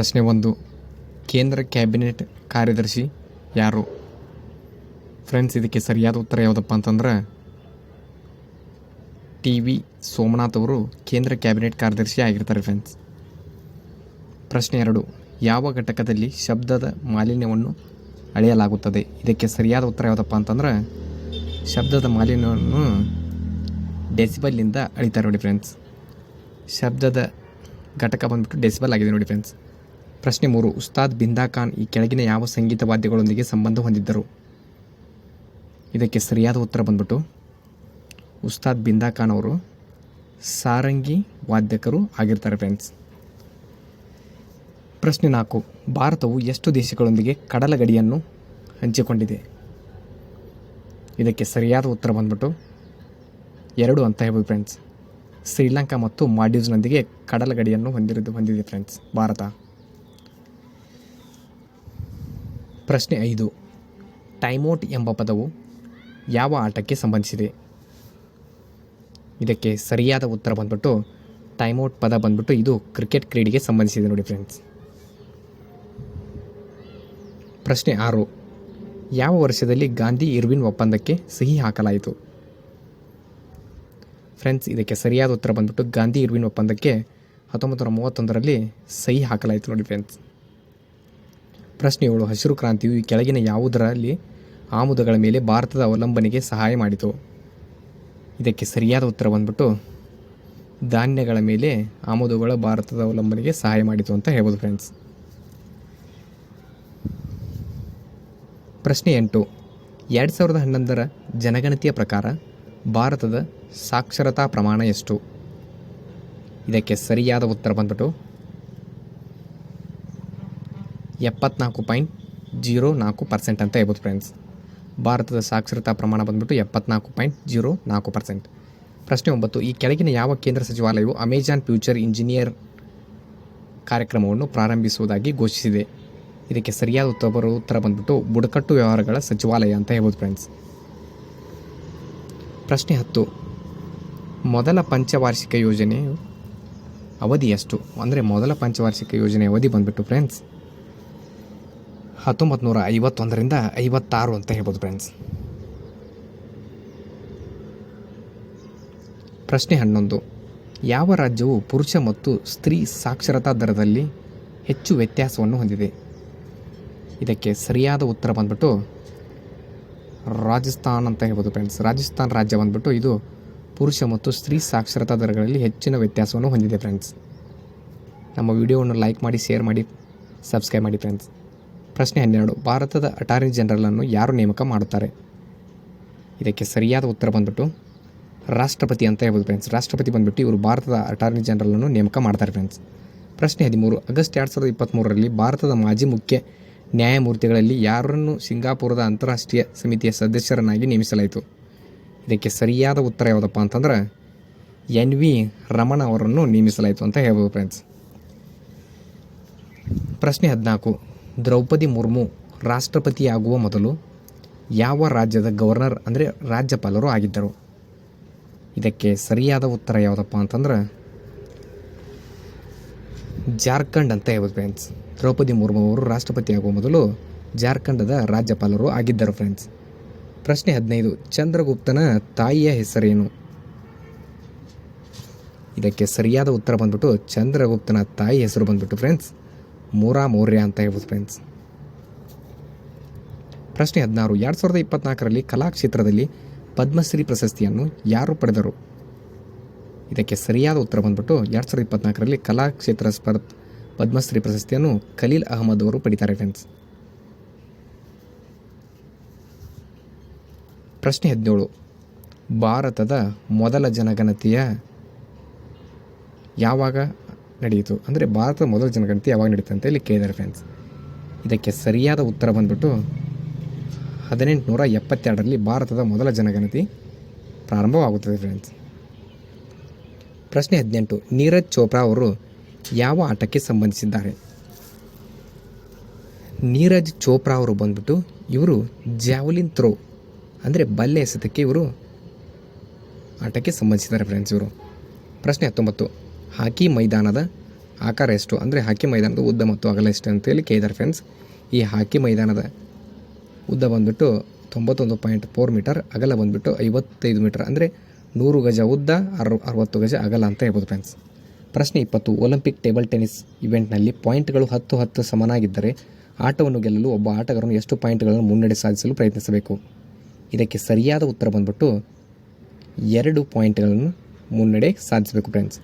ಪ್ರಶ್ನೆ ಒಂದು. ಕೇಂದ್ರ ಕ್ಯಾಬಿನೆಟ್ ಕಾರ್ಯದರ್ಶಿ ಯಾರು? ಫ್ರೆಂಡ್ಸ್, ಇದಕ್ಕೆ ಸರಿಯಾದ ಉತ್ತರ ಯಾವುದಪ್ಪ ಅಂತಂದ್ರೆ, ಟಿ ವಿ ಸೋಮನಾಥ್ ಅವರು ಕೇಂದ್ರ ಕ್ಯಾಬಿನೆಟ್ ಕಾರ್ಯದರ್ಶಿ ಆಗಿರ್ತಾರೆ ಫ್ರೆಂಡ್ಸ್. ಪ್ರಶ್ನೆ ಎರಡು. ಯಾವ ಘಟಕದಲ್ಲಿ ಶಬ್ದದ ಮಾಲಿನ್ಯವನ್ನು ಅಳೆಯಲಾಗುತ್ತದೆ? ಇದಕ್ಕೆ ಸರಿಯಾದ ಉತ್ತರ ಯಾವುದಪ್ಪ ಅಂತಂದ್ರೆ, ಶಬ್ದದ ಮಾಲಿನ್ಯವನ್ನು ಡೆಸಿಬಲ್ನಿಂದ ಅಳಿತಾರೆ ನೋಡಿ ಫ್ರೆಂಡ್ಸ್. ಶಬ್ದದ ಘಟಕ ಬಂದ್ಬಿಟ್ಟು ಡೆಸಿಬಲ್ ಆಗಿದೆ ನೋಡಿ ಫ್ರೆಂಡ್ಸ್. ಪ್ರಶ್ನೆ ಮೂರು. ಉಸ್ತಾದ್ ಬಿಂದಾ ಖಾನ್ ಈ ಕೆಳಗಿನ ಯಾವ ಸಂಗೀತ ವಾದ್ಯಗಳೊಂದಿಗೆ ಸಂಬಂಧ ಹೊಂದಿದ್ದರು? ಇದಕ್ಕೆ ಸರಿಯಾದ ಉತ್ತರ ಬಂದ್ಬಿಟ್ಟು ಉಸ್ತಾದ್ ಬಿಂದಾ ಖಾನ್ ಅವರು ಸಾರಂಗಿ ವಾದ್ಯಕರು ಆಗಿರ್ತಾರೆ ಫ್ರೆಂಡ್ಸ್ ಪ್ರಶ್ನೆ ನಾಲ್ಕು. ಭಾರತವು ಎಷ್ಟು ದೇಶಗಳೊಂದಿಗೆ ಕಡಲ ಗಡಿಯನ್ನು ಹಂಚಿಕೊಂಡಿದೆ? ಇದಕ್ಕೆ ಸರಿಯಾದ ಉತ್ತರ ಬಂದ್ಬಿಟ್ಟು ಎರಡು ಅಂತ ಹೇಳ್ಬೋದು ಫ್ರೆಂಡ್ಸ್ ಶ್ರೀಲಂಕಾ ಮತ್ತು ಮಾಡ್ಯೂಸ್ನೊಂದಿಗೆ ಕಡಲ ಗಡಿಯನ್ನು ಹೊಂದಿರೋದು ಹೊಂದಿದೆ ಫ್ರೆಂಡ್ಸ್ ಭಾರತ. ಪ್ರಶ್ನೆ ಐದು. ಟೈಮೌಟ್ ಎಂಬ ಪದವು ಯಾವ ಆಟಕ್ಕೆ ಸಂಬಂಧಿಸಿದೆ? ಇದಕ್ಕೆ ಸರಿಯಾದ ಉತ್ತರ ಬಂದ್ಬಿಟ್ಟು ಟೈಮೌಟ್ ಪದ ಬಂದ್ಬಿಟ್ಟು ಇದು ಕ್ರಿಕೆಟ್ ಕ್ರೀಡೆಗೆ ಸಂಬಂಧಿಸಿದೆ ನೋಡಿ ಫ್ರೆಂಡ್ಸ್ ಪ್ರಶ್ನೆ ಆರು. ಯಾವ ವರ್ಷದಲ್ಲಿ ಗಾಂಧಿ ಇರ್ವಿನ್ ಒಪ್ಪಂದಕ್ಕೆ ಸಹಿ ಹಾಕಲಾಯಿತು? ಫ್ರೆಂಡ್ಸ್ ಇದಕ್ಕೆ ಸರಿಯಾದ ಉತ್ತರ ಬಂದ್ಬಿಟ್ಟು ಗಾಂಧಿ ಇರ್ವಿನ್ ಒಪ್ಪಂದಕ್ಕೆ ಹತ್ತೊಂಬತ್ತು ನೂರ ಮೂವತ್ತೊಂದರಲ್ಲಿ ಸಹಿ ಹಾಕಲಾಯಿತು ನೋಡಿ ಫ್ರೆಂಡ್ಸ್ ಪ್ರಶ್ನೆ ಏಳು, ಹಸಿರು ಕ್ರಾಂತಿಯು ಈ ಕೆಳಗಿನ ಯಾವುದರಲ್ಲಿ ಆಮದುಗಳ ಮೇಲೆ ಭಾರತದ ಅವಲಂಬನೆಗೆ ಸಹಾಯ ಮಾಡಿತು? ಇದಕ್ಕೆ ಸರಿಯಾದ ಉತ್ತರ ಬಂದ್ಬಿಟ್ಟು, ಧಾನ್ಯಗಳ ಮೇಲೆ ಆಮದುಗಳ ಭಾರತದ ಅವಲಂಬನೆಗೆ ಸಹಾಯ ಮಾಡಿತು ಅಂತ ಹೇಳ್ಬೋದು ಫ್ರೆಂಡ್ಸ್ ಪ್ರಶ್ನೆ ಎಂಟು, ಎರಡು ಸಾವಿರದ ಹನ್ನೊಂದರ ಜನಗಣತಿಯ ಪ್ರಕಾರ ಭಾರತದ ಸಾಕ್ಷರತಾ ಪ್ರಮಾಣ ಎಷ್ಟು? ಇದಕ್ಕೆ ಸರಿಯಾದ ಉತ್ತರ ಬಂದ್ಬಿಟ್ಟು ಎಪ್ಪತ್ನಾಲ್ಕು ಪಾಯಿಂಟ್ ಜೀರೋ ನಾಲ್ಕು ಪರ್ಸೆಂಟ್ ಅಂತ ಹೇಳ್ಬೋದು ಫ್ರೆಂಡ್ಸ್ ಭಾರತದ ಸಾಕ್ಷರತಾ ಪ್ರಮಾಣ ಬಂದ್ಬಿಟ್ಟು ಎಪ್ಪತ್ನಾಲ್ಕು ಪಾಯಿಂಟ್ ಜೀರೋ ನಾಲ್ಕು ಪರ್ಸೆಂಟ್. ಪ್ರಶ್ನೆ ಒಂಬತ್ತು, ಈ ಕೆಳಗಿನ ಯಾವ ಕೇಂದ್ರ ಸಚಿವಾಲಯವು ಅಮೆಜಾನ್ ಫ್ಯೂಚರ್ ಇಂಜಿನಿಯರ್ ಕಾರ್ಯಕ್ರಮವನ್ನು ಪ್ರಾರಂಭಿಸುವುದಾಗಿ ಘೋಷಿಸಿದೆ? ಇದಕ್ಕೆ ಸರಿಯಾದ ಉತ್ತರ ಉತ್ತರ ಬಂದ್ಬಿಟ್ಟು ಬುಡಕಟ್ಟು ವ್ಯವಹಾರಗಳ ಸಚಿವಾಲಯ ಅಂತ ಹೇಳ್ಬೋದು ಫ್ರೆಂಡ್ಸ್ ಪ್ರಶ್ನೆ ಹತ್ತು, ಮೊದಲ ಪಂಚವಾರ್ಷಿಕ ಯೋಜನೆಯು ಅವಧಿ ಎಷ್ಟು ಅಂದರೆ ಮೊದಲ ಪಂಚವಾರ್ಷಿಕ ಯೋಜನೆ ಅವಧಿ ಬಂದ್ಬಿಟ್ಟು ಫ್ರೆಂಡ್ಸ್ ಹತ್ತೊಂಬತ್ತು ನೂರ ಐವತ್ತೊಂದರಿಂದ ಐವತ್ತಾರು ಅಂತ ಹೇಳ್ಬೋದು ಫ್ರೆಂಡ್ಸ್ ಪ್ರಶ್ನೆ ಹನ್ನೊಂದು. ಯಾವ ರಾಜ್ಯವು ಪುರುಷ ಮತ್ತು ಸ್ತ್ರೀ ಸಾಕ್ಷರತಾ ದರದಲ್ಲಿ ಹೆಚ್ಚು ವ್ಯತ್ಯಾಸವನ್ನು ಹೊಂದಿದೆ? ಇದಕ್ಕೆ ಸರಿಯಾದ ಉತ್ತರ ಬಂದ್ಬಿಟ್ಟು ರಾಜಸ್ಥಾನ್ ಅಂತ ಹೇಳ್ಬೋದು ಫ್ರೆಂಡ್ಸ್ ರಾಜಸ್ಥಾನ್ ರಾಜ್ಯ ಬಂದ್ಬಿಟ್ಟು ಇದು ಪುರುಷ ಮತ್ತು ಸ್ತ್ರೀ ಸಾಕ್ಷರತಾ ದರಗಳಲ್ಲಿ ಹೆಚ್ಚಿನ ವ್ಯತ್ಯಾಸವನ್ನು ಹೊಂದಿದೆ ಫ್ರೆಂಡ್ಸ್ ನಮ್ಮ ವಿಡಿಯೋವನ್ನು ಲೈಕ್ ಮಾಡಿ ಶೇರ್ ಮಾಡಿ ಸಬ್ಸ್ಕ್ರೈಬ್ ಮಾಡಿ ಫ್ರೆಂಡ್ಸ್ ಪ್ರಶ್ನೆ ಹನ್ನೆರಡು. ಭಾರತದ ಅಟಾರ್ನಿ ಜನರಲನ್ನು ಯಾರು ನೇಮಕ ಮಾಡುತ್ತಾರೆ? ಇದಕ್ಕೆ ಸರಿಯಾದ ಉತ್ತರ ಬಂದ್ಬಿಟ್ಟು ರಾಷ್ಟ್ರಪತಿ ಅಂತ ಹೇಳ್ಬೋದು ಫ್ರೆಂಡ್ಸ್ ರಾಷ್ಟ್ರಪತಿ ಬಂದ್ಬಿಟ್ಟು ಇವರು ಭಾರತದ ಅಟಾರ್ನಿ ಜನರಲನ್ನು ನೇಮಕ ಮಾಡ್ತಾರೆ ಫ್ರೆಂಡ್ಸ್ ಪ್ರಶ್ನೆ ಹದಿಮೂರು. ಆಗಸ್ಟ್ ಎರಡು ಸಾವಿರದ ಇಪ್ಪತ್ತ್ಮೂರರಲ್ಲಿ ಭಾರತದ ಮಾಜಿ ಮುಖ್ಯ ನ್ಯಾಯಮೂರ್ತಿಗಳಲ್ಲಿ ಯಾರನ್ನು ಸಿಂಗಾಪುರದ ಅಂತಾರಾಷ್ಟ್ರೀಯ ಸಮಿತಿಯ ಸದಸ್ಯರನ್ನಾಗಿ ನೇಮಿಸಲಾಯಿತು? ಇದಕ್ಕೆ ಸರಿಯಾದ ಉತ್ತರ ಯಾವುದಪ್ಪ ಅಂತಂದ್ರೆ ಎನ್ ವಿ ರಮಣ ಅವರನ್ನು ನೇಮಿಸಲಾಯಿತು ಅಂತ ಹೇಳ್ಬೋದು ಫ್ರೆಂಡ್ಸ್ ಪ್ರಶ್ನೆ ಹದಿನಾಲ್ಕು. ದ್ರೌಪದಿ ಮುರ್ಮು ರಾಷ್ಟ್ರಪತಿಯಾಗುವ ಮೊದಲು ಯಾವ ರಾಜ್ಯದ ಗವರ್ನರ್ ಅಂದರೆ ರಾಜ್ಯಪಾಲರು ಆಗಿದ್ದರು? ಇದಕ್ಕೆ ಸರಿಯಾದ ಉತ್ತರ ಯಾವುದಪ್ಪ ಅಂತಂದ್ರೆ ಜಾರ್ಖಂಡ್ ಅಂತ ಹೇಳ್ಬೋದು ಫ್ರೆಂಡ್ಸ್ ದ್ರೌಪದಿ ಮುರ್ಮು ಅವರು ರಾಷ್ಟ್ರಪತಿ ಆಗುವ ಮೊದಲು ಜಾರ್ಖಂಡದ ರಾಜ್ಯಪಾಲರು ಆಗಿದ್ದರು ಫ್ರೆಂಡ್ಸ್ ಪ್ರಶ್ನೆ ಹದಿನೈದು, ಚಂದ್ರಗುಪ್ತನ ತಾಯಿಯ ಹೆಸರೇನು? ಇದಕ್ಕೆ ಸರಿಯಾದ ಉತ್ತರ ಬಂದ್ಬಿಟ್ಟು ಚಂದ್ರಗುಪ್ತನ ತಾಯಿ ಹೆಸರು ಬಂದ್ಬಿಟ್ಟು ಫ್ರೆಂಡ್ಸ್ ಮೂರಾ ಮೌರ್ಯ ಅಂತ ಹೇಳ್ಬೋದು ಫ್ರೆಂಡ್ಸ್ ಪ್ರಶ್ನೆ ಹದಿನಾರು, ಎರಡು ಸಾವಿರದ ಇಪ್ಪತ್ನಾಲ್ಕರಲ್ಲಿ ಕಲಾಕ್ಷೇತ್ರದಲ್ಲಿ ಪದ್ಮಶ್ರೀ ಪ್ರಶಸ್ತಿಯನ್ನು ಯಾರು ಪಡೆದರು? ಇದಕ್ಕೆ ಸರಿಯಾದ ಉತ್ತರ ಬಂದ್ಬಿಟ್ಟು ಎರಡು ಸಾವಿರದ ಇಪ್ಪತ್ನಾಲ್ಕರಲ್ಲಿ ಕಲಾಕ್ಷೇತ್ರ ಸ್ಪರ್ಧ ಪದ್ಮಶ್ರೀ ಪ್ರಶಸ್ತಿಯನ್ನು ಖಲೀಲ್ ಅಹಮದ್ ಅವರು ಪಡಿತಾರೆ ಫ್ರೆಂಡ್ಸ್ ಪ್ರಶ್ನೆ ಹದಿನೇಳು, ಭಾರತದ ಮೊದಲ ಜನಗಣತಿಯ ಯಾವಾಗ? ನಡೆಯಿತು. ಅಂದರೆ ಭಾರತದ ಮೊದಲ ಜನಗಣತಿ ಯಾವಾಗ ನಡೀತು ಅಂತ ಇಲ್ಲಿ ಕೇಳಿದ್ದಾರೆ ಫ್ರೆಂಡ್ಸ್ ಇದಕ್ಕೆ ಸರಿಯಾದ ಉತ್ತರ ಬಂದ್ಬಿಟ್ಟು ಹದಿನೆಂಟುನೂರ ಎಪ್ಪತ್ತೆರಡರಲ್ಲಿ ಭಾರತದ ಮೊದಲ ಜನಗಣತಿ ಪ್ರಾರಂಭವಾಗುತ್ತದೆ ಫ್ರೆಂಡ್ಸ್ ಪ್ರಶ್ನೆ ಹದಿನೆಂಟು, ನೀರಜ್ ಚೋಪ್ರಾ ಅವರು ಯಾವ ಆಟಕ್ಕೆ ಸಂಬಂಧಿಸಿದ್ದಾರೆ? ನೀರಜ್ ಚೋಪ್ರಾ ಅವರು ಬಂದ್ಬಿಟ್ಟು ಇವರು ಜಾವಲಿನ್ ಥ್ರೋ, ಅಂದರೆ ಬಲ್ಲೆ ಎಸೆತಕ್ಕೆ ಇವರು ಆಟಕ್ಕೆ ಸಂಬಂಧಿಸಿದ್ದಾರೆ ಫ್ರೆಂಡ್ಸ್ ಇವರು. ಪ್ರಶ್ನೆ ಹತ್ತೊಂಬತ್ತು ಹಾಕಿ ಮೈದಾನದ ಆಕಾರ ಎಷ್ಟು? ಅಂದರೆ ಹಾಕಿ ಮೈದಾನದ ಉದ್ದ ಮತ್ತು ಅಗಲ ಎಷ್ಟು ಅಂತೇಳಿ ಕೇಳಿದ್ದಾರೆ ಫ್ರೆಂಡ್ಸ್ ಈ ಹಾಕಿ ಮೈದಾನದ ಉದ್ದ ಬಂದುಬಿಟ್ಟು ತೊಂಬತ್ತೊಂದು ಪಾಯಿಂಟ್ ಫೋರ್ ಮೀಟರ್ ಅಗಲ ಬಂದುಬಿಟ್ಟು ಐವತ್ತೈದು ಮೀಟರ್ ಅಂದರೆ ನೂರು ಗಜ ಉದ್ದ ಅರ್ ಅರವತ್ತು ಗಜ ಅಗಲ ಅಂತ ಹೇಳ್ಬೋದು ಫ್ರೆಂಡ್ಸ್ ಪ್ರಶ್ನೆ ಇಪ್ಪತ್ತು ಒಲಿಂಪಿಕ್ ಟೇಬಲ್ ಟೆನಿಸ್ ಇವೆಂಟ್ನಲ್ಲಿ ಪಾಯಿಂಟ್ಗಳು ಹತ್ತು ಹತ್ತು ಸಮನಾಗಿದ್ದರೆ ಆಟವನ್ನು ಗೆಲ್ಲಲು ಒಬ್ಬ ಆಟಗಾರನು ಎಷ್ಟು ಪಾಯಿಂಟ್ಗಳನ್ನು ಮುನ್ನಡೆ ಸಾಧಿಸಲು ಪ್ರಯತ್ನಿಸಬೇಕು? ಇದಕ್ಕೆ ಸರಿಯಾದ ಉತ್ತರ ಬಂದ್ಬಿಟ್ಟು ಎರಡು ಪಾಯಿಂಟ್ಗಳನ್ನು ಮುನ್ನಡೆ ಸಾಧಿಸಬೇಕು friends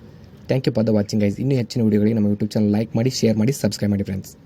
thank you for the watching guys ಇನ್ನೂ ಹೆಚ್ಚಿನ ವೀಡಿಯೋಗಳಿಗೆ ನಮ್ಮ ಯೂಟ್ಯೂಬ್ ಚಾನಲ್ ಲೈಕ್ ಮಾಡಿ ಶೇರ್ ಮಾಡಿ ಸಬ್ಸ್ಕ್ರೈಬ್ ಮಾಡಿ ಫ್ರೆಂಡ್ಸ್